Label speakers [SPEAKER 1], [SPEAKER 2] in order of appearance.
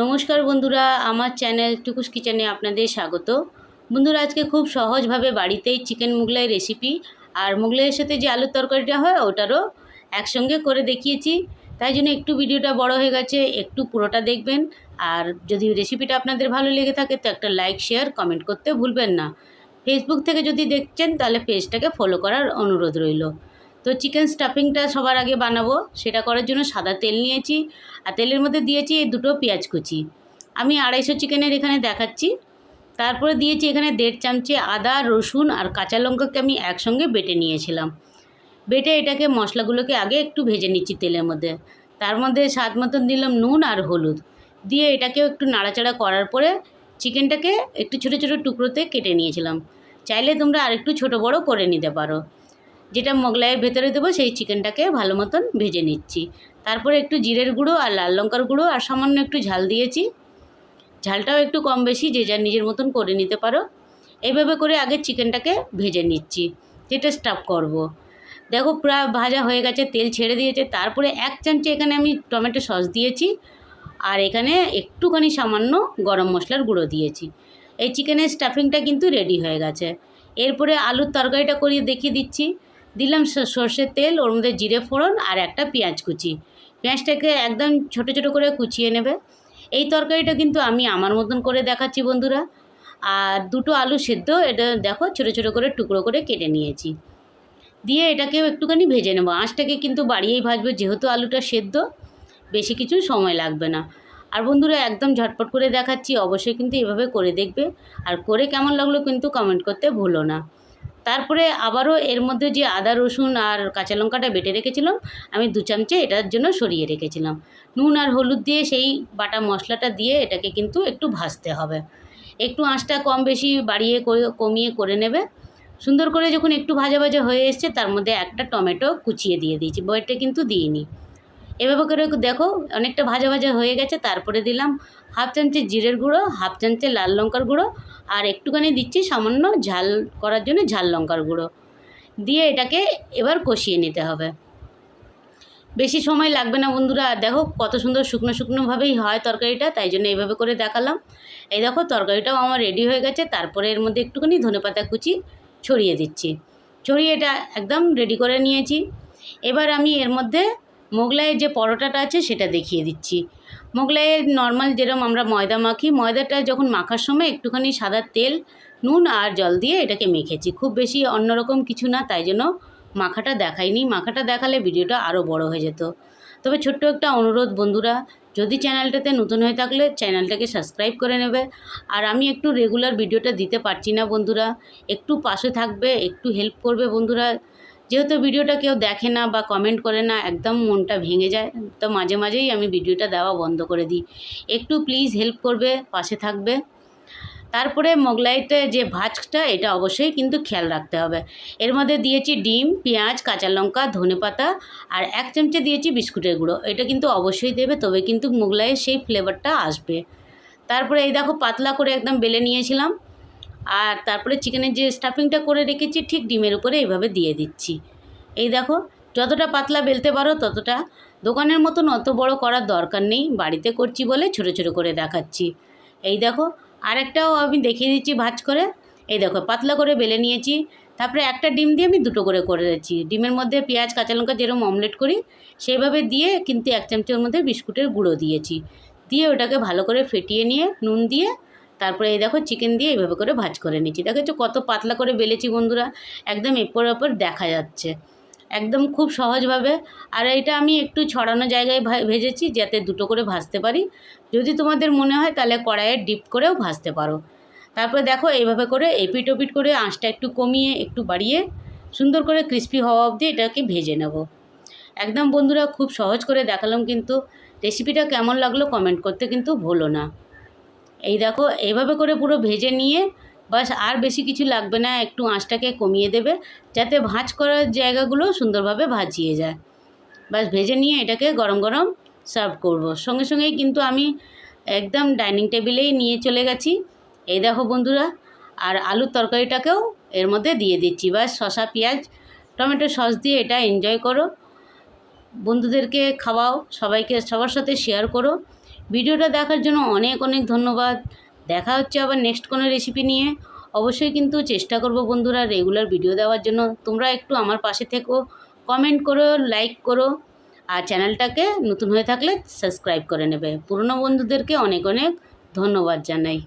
[SPEAKER 1] নমস্কার বন্ধুরা, আমার চ্যানেল টুকুস কিচেনে আপনাদের স্বাগত। বন্ধুরা, আজকে খুব সহজভাবে বাড়িতেই চিকেন মুগলাই রেসিপি আর মুগলাইয়ের সাথে যে আলুর তরকারিটা হয়, ওটারও একসঙ্গে করে দেখিয়েছি। তাই জন্য একটু ভিডিওটা বড় হয়ে গেছে, একটু পুরোটা দেখবেন। আর যদি রেসিপিটা আপনাদের ভালো লেগে থাকে, তো একটা লাইক শেয়ার কমেন্ট করতে ভুলবেন না। ফেসবুক থেকে যদি দেখছেন, তাহলে পেজটাকে ফলো করার অনুরোধ রইল। তো চিকেন স্টাফিংটা সবার আগে বানাবো। সেটা করার জন্য সাদা তেল নিয়েছি। আর তেলের মধ্যে দিয়েছি এই দুটো পেঁয়াজ কুচি। আমি আড়াইশো চিকেনের এখানে দেখাচ্ছি। তারপরে দিয়েছি এখানে দেড় চামচে আদা, রসুন আর কাঁচা লঙ্কাকে আমি একসঙ্গে বেটে নিয়েছিলাম। বেটে এটাকে মশলাগুলোকে আগে একটু ভেজে নিচ্ছি তেলের মধ্যে। তার মধ্যে স্বাদ মতন দিলাম নুন আর হলুদ। দিয়ে এটাকেও একটু নাড়াচাড়া করার পরে চিকেনটাকে একটু ছোটো ছোটো টুকরোতে কেটে নিয়েছিলাম। চাইলে তোমরা আরেকটু ছোটো বড়ো করে নিতে পারো। যেটা মোগলাইয়ের ভেতরে দেবো, সেই চিকেনটাকে ভালো মতন ভেজে নিচ্ছি। তারপরে একটু জিরের গুঁড়ো আর লাল লঙ্কার গুঁড়ো আর সামান্য একটু ঝাল দিয়েছি। ঝালটাও একটু কম বেশি, যে যার নিজের মতন করে নিতে পারো। এইভাবে করে আগে চিকেনটাকে ভেজে নিচ্ছি। যেটা স্টাফ করব। দেখো প্রায় ভাজা হয়ে গেছে, তেল ছেড়ে দিয়েছে। তারপরে এক চামচে এখানে আমি টমেটো সস দিয়েছি। আর এখানে একটুখানি সামান্য গরম মশলার গুঁড়ো দিয়েছি। এই চিকেনের স্টাফিংটা কিন্তু রেডি হয়ে গেছে। এরপরে আলুর তরকারিটা করিয়ে দেখিয়ে দিচ্ছি। দিলাম সর্ষের তেল, ওর মধ্যে জিরে ফোড়ন আর একটা পেঁয়াজ কুচি। পেঁয়াজটাকে একদম ছোট ছোট করে কুচিয়ে নেবে। এই তরকারিটা কিন্তু আমি আমার মতন করে দেখাচ্ছি বন্ধুরা। আর দুটো আলু সেদ্ধ, এটা দেখো ছোট ছোট করে টুকরো করে কেটে নিয়েছি। দিয়ে এটাকেও একটুখানি ভেজে নেব। আঁচটাকে কিন্তু বাড়িয়েই ভাজবো, যেহেতু আলুটা সেদ্ধ, বেশি কিছু সময় লাগবে না। আর বন্ধুরা, একদম ঝটপট করে দেখাচ্ছি, অবশ্যই কিন্তু এভাবে করে দেখবে। আর করে কেমন লাগল কিন্তু কমেন্ট করতে ভুলো না। তারপরে আবারও এর মধ্যে যে আদা, রসুন আর কাঁচা লঙ্কাটা বেটে রেখেছিলাম, আমি দু চামচে এটার জন্য সরিয়ে রেখেছিলাম। নুন আর হলুদ দিয়ে সেই বাটা মশলাটা দিয়ে এটাকে কিন্তু একটু ভাজতে হবে। একটু আঁচটা কম বেশি বাড়িয়ে কমিয়ে করে নেবে। সুন্দর করে যখন একটু ভাজা ভাজা হয়ে এসছে, তার মধ্যে একটা টমেটো কুচিয়ে দিয়ে দিয়েছি বয়েরটা কিন্তু দিইনি। এভাবে করে দেখো, অনেকটা ভাজা ভাজা হয়ে গেছে, তারপরে দিলাম হাফ চামচে জিরের গুঁড়ো হাফ চামচে লাল লঙ্কার গুঁড়ো, আর একটুখানি দিচ্ছি সামান্য ঝাল করার জন্য ঝাল লঙ্কার গুঁড়ো। দিয়ে এটাকে এবার কষিয়ে নিতে হবে। বেশি সময় লাগবে না বন্ধুরা দেখো কত সুন্দর শুকনো শুকনোভাবেই হয় তরকারিটা, তাই জন্য এইভাবে করে দেখালাম। এই দেখো তরকারিটাও আমার রেডি হয়ে গেছে, তারপরে এর মধ্যে একটুখানি ধনেপাতা কুচি ছড়িয়ে দিচ্ছি। ছড়িয়ে এটা একদম রেডি করে নিয়েছি। এবার আমি এর মধ্যে মোগলাইয়ের যে পরোটাটা আছে সেটা দেখিয়ে দিচ্ছি। মোগলাইয়ের নর্মাল যেরকম আমরা ময়দা মাখি, ময়দাটা যখন মাখার সময় একটুখানি সাদা তেল, নুন আর জল দিয়ে এটাকে মেখেছি। খুব বেশি অন্যরকম কিছু না, তাই জন্য মাখাটা দেখাইনি। মাখাটা দেখালে ভিডিওটা আরও বড় হয়ে যেত। তবে ছোট্ট একটা অনুরোধ বন্ধুরা, যদি চ্যানেলটাতে নতুন হয়ে থাকলে চ্যানেলটাকে সাবস্ক্রাইব করে নেবে। আর আমি একটু রেগুলার ভিডিওটা দিতে পারছি না বন্ধুরা। একটু পাশে থাকবে, একটু হেল্প করবে বন্ধুরা। যেহেতু ভিডিওটা কেউ দেখে না বা কমেন্ট করে না, একদম মনটা ভেঙে যায়। তো মাঝে মাঝেই আমি ভিডিওটা দেওয়া বন্ধ করে দিই। একটু প্লিজ হেল্প করবে, পাশে থাকবে। তারপরে মোগলাইতে যে ভাজটা, এটা অবশ্যই কিন্তু খেয়াল রাখতে হবে। এর মধ্যে দিয়েছি ডিম, পেঁয়াজ, কাঁচা লঙ্কা ধনেপাতা আর এক চামচে দিয়েছি বিস্কুটের গুঁড়ো। এটা কিন্তু অবশ্যই দেবে, তবে কিন্তু মোগলাইয়ের সেই ফ্লেভারটা আসবে। তারপরে এই দেখো, পাতলা করে একদম বেলে নিয়েছিলাম। আর তারপরে চিকেনের যে স্টাফিংটা করে রেখেছি, ঠিক ডিমের উপরে এইভাবে দিয়ে দিচ্ছি। এই দেখো, যতটা পাতলা বেলতে পারো ততটা। দোকানের মতন অত বড় করার দরকার নেই, বাড়িতে করছি বলে ছোট ছোট করে দেখাচ্ছি। এই দেখো, আরেকটাও আমি দেখিয়ে দিচ্ছি ভাজ করে। এই দেখো, পাতলা করে বেলে নিয়েছি। তারপরে একটা ডিম দিয়ে আমি দুটো করে করে করেছি ডিমের মধ্যে পেঁয়াজ, কাঁচা লঙ্কা যেরকম অমলেট করি, সেইভাবে দিয়ে কিন্তু এক চামচের মধ্যে বিস্কুটের গুঁড়ো দিয়েছি। দিয়ে ওটাকে ভালো করে ফেটিয়ে নিয়ে, নুন দিয়ে তারপরে এই দেখো চিকেন দিয়ে এইভাবে করে ভাজ করে নিচ্ছি। দেখেছ কত পাতলা করে বেলেছি বন্ধুরা, একদম এপর ওপর দেখা যাচ্ছে। একদম খুব সহজভাবে। আর এটা আমি একটু ছড়ানো জায়গায় ভেজেছি যাতে দুটো করে ভাজতে পারি। যদি তোমাদের মনে হয় তাহলে কড়াইয়ে ডিপ করেও ভাজতে পারো। তারপরে দেখো এইভাবে করে এপিট ওপিট করে আঁচটা একটু কমিয়ে, একটু বাড়িয়ে সুন্দর করে ক্রিস্পি হওয়া অবধি এটাকে ভেজে নেব। একদম বন্ধুরা খুব সহজ করে দেখালাম কিন্তু। রেসিপিটা কেমন লাগল কমেন্ট করতে কিন্তু ভুলো না। এই দেখো এইভাবে করে পুরো ভেজে নিয়ে বাস আর বেশি কিছু লাগবে না, একটু আঁচটাকে কমিয়ে দেবে, যাতে ভাঁজ করার জায়গাগুলো সুন্দরভাবে ভাজিয়ে যায়। বাস ভেজে নিয়ে এটাকে গরম গরম সার্ভ করব। সঙ্গে সঙ্গেই কিন্তু আমি একদম ডাইনিং টেবিলেই নিয়ে চলে গেছি। এই দেখো বন্ধুরা, আর আলুর তরকারিটাকেও এর মধ্যে দিয়ে দিচ্ছি। বাস শসা, পেঁয়াজ, টমেটো সস দিয়ে এটা এনজয় করো। বন্ধুদেরকে খাওয়াও, সবাইকে সবার সাথে শেয়ার করো। ভিডিওটা দেখার জন্য অনেক অনেক ধন্যবাদ। দেখা হচ্ছে আবার নেক্সট কোনো রেসিপি নিয়ে। অবশ্যই কিন্তু চেষ্টা করব বন্ধুরা রেগুলার ভিডিও দেওয়ার জন্য। তোমরা একটু আমার পাশে থেকো। কমেন্ট করো লাইক করো। আর চ্যানেলটাকে নতুন হয়ে থাকলে সাবস্ক্রাইব করে নেবে। পুরনো বন্ধুদেরকে অনেক অনেক ধন্যবাদ জানাই।